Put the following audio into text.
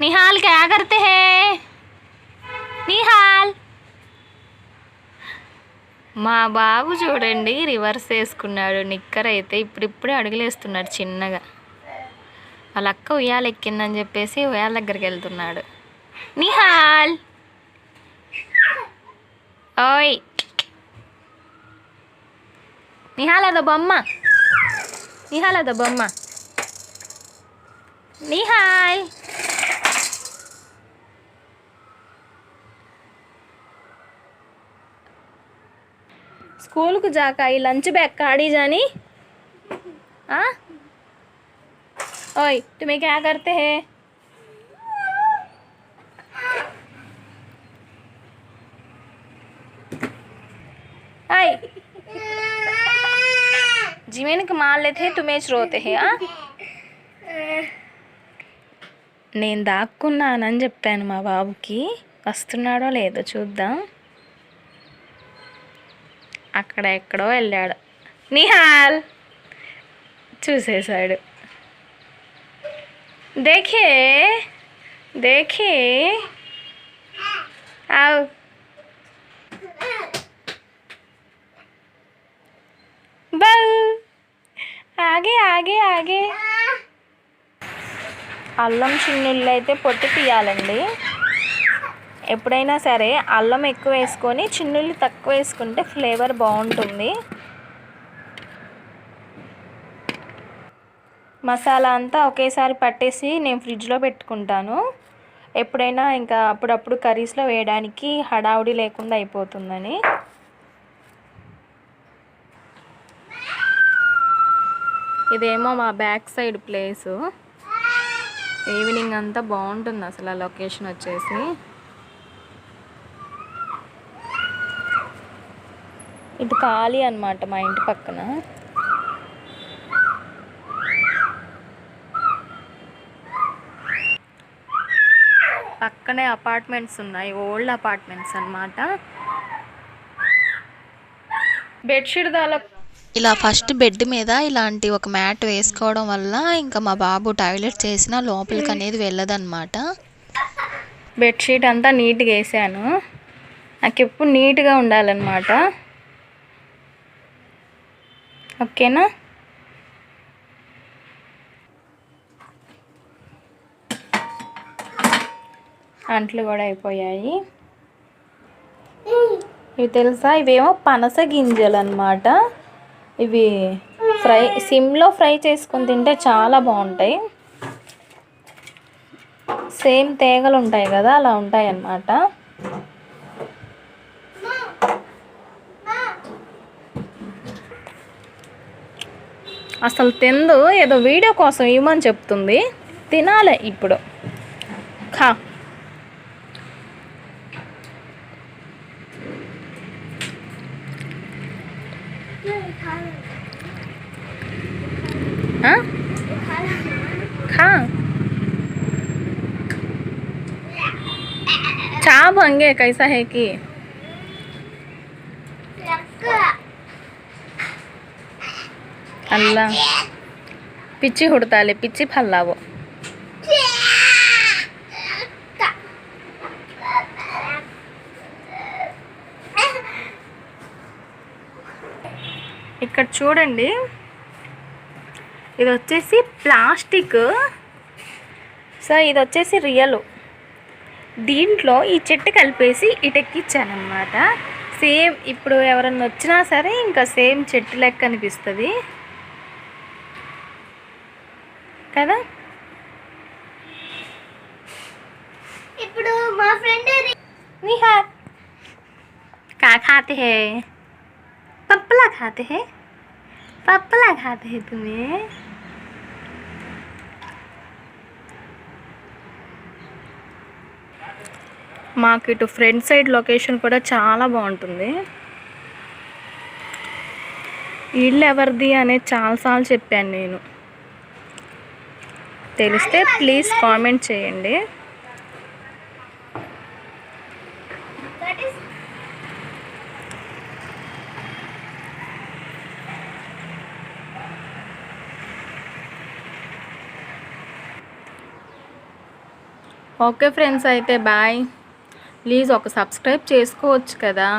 निहाल क्या करते हैं నిహాల్ మా బాబు చూడండి రివర్స్ వేసుకున్నాడు నిక్కర్ అయితే ఇప్పుడిప్పుడే అడుగులేస్తున్నాడు చిన్నగా వాళ్ళ అక్క ఉయ్యాల ఎక్కిందని చెప్పేసి ఉయ్యాల దగ్గరికి వెళ్తున్నాడు నిహాల్ ఓయ్ నిహాల్ అదో బొమ్మ నిహాల్ అదో బొమ్మ నిహాల్ स्कूल को जाकर आई लंच बैग काढ़ी जानी हाँ ओए तुम्हें क्या करते हैं हाय जिमेन कमाल लेते हैं तुम्हें रोते हैं हाँ నేను దాక్కున్నానని చెప్పాను మా బాబుకి వస్తున్నాడో లేదో చూద్దాం అక్కడ ఎక్కడో వెళ్ళాడు. నిహాల్! చూసేశాడు. దేఖే! దేఖే! ఆవ్! బౌ! ఆగే ఆగే ఆగే. అల్లం చిన్నుళ్ళు అయితే పొట్టు తీయాలండి. ఎప్పుడైనా సరే అల్లం ఎక్కువ వేసుకొని చిన్నుల్లి తక్కువ వేసుకుంటే ఫ్లేవర్ బాగుంటుంది. మసాలా అంతా ఒకేసారి పట్టేసి నేను ఫ్రిడ్జ్లో పెట్టుకుంటాను. ఎప్పుడైనా ఇంకా అప్పుడప్పుడు కర్రీస్లో వేయడానికి హడావుడి లేకుండా అయిపోతుందని. ఇదేమో మా బ్యాక్ సైడ్ ప్లేసు. ఈవినింగ్ అంతా బాగుంటుంది అసలు ఆ లొకేషన్ వచ్చేసి. ఇది ఖాళీ అనమాట మా ఇంటి పక్కన. పక్కనే అపార్ట్మెంట్స్ ఉన్నాయి ఓల్డ్ అపార్ట్మెంట్స్ అన్నమాట. బెడ్షీట్ దాల ఇలా ఫస్ట్ బెడ్ మీద ఇలాంటి ఒక మ్యాట్ వేసుకోవడం వల్ల ఇంకా మా బాబు టాయిలెట్ చేసినా లోపలికి అనేది వెళ్ళదన్నమాట. బెడ్షీట్ అంతా నీట్గా వేసాను. నాకు ఎప్పుడు నీట్గా ఉండాలన్నమాట. ఓకేనా? అంట్లు కూడా అయిపోయాయి. ఇవి తెలుసా? ఇవేమో పనస గింజలు అనమాట ఇవి ఫ్రై సిమ్లో ఫ్రై చేసుకొని తింటే చాలా బాగుంటాయి. సేమ్ తీగలు ఉంటాయి కదా అలా ఉంటాయి అన్నమాట అసలు తిందు ఏదో వీడియో కోసం ఇవ్వమని చెప్తుంది. తినాలి ఇప్పుడు. ఖా ఖా చాబ్ అంగే కైసా హేకి అల్లా పిచ్చి హుడతాలి పిచ్చి ఫల్లావు ఇక్కడ చూడండి. ఇది వచ్చేసి ప్లాస్టిక్. సో ఇది వచ్చేసి రియల్. దీంట్లో ఈ చెట్టు కలిపేసి ఇటెక్కిచ్చాను అనమాట సేమ్ ఇప్పుడు ఎవరన్నా వచ్చినా సరే ఇంకా సేమ్ చెట్టు లెక్క అనిపిస్తుంది. కదా ఇప్పుడు మా ఫ్రెండ్ निहार क्या खाते हैं पपला खाते हैं पपला खाते हैं तुम्हें మాకు ఇటు ఫ్రంట్ సైడ్ లొకేషన్ కూడా చాలా బాగుంటుంది ఇల్లు ఎవరిది అనేది చాలాసార్లు చెప్పాను నేను తెలిస్తే ప్లీజ్ కామెంట్ చేయండి. ఓకే ఫ్రెండ్స్ అయితే బాయ్ ప్లీజ్ ఒక సబ్స్క్రైబ్ చేసుకోవచ్చు కదా.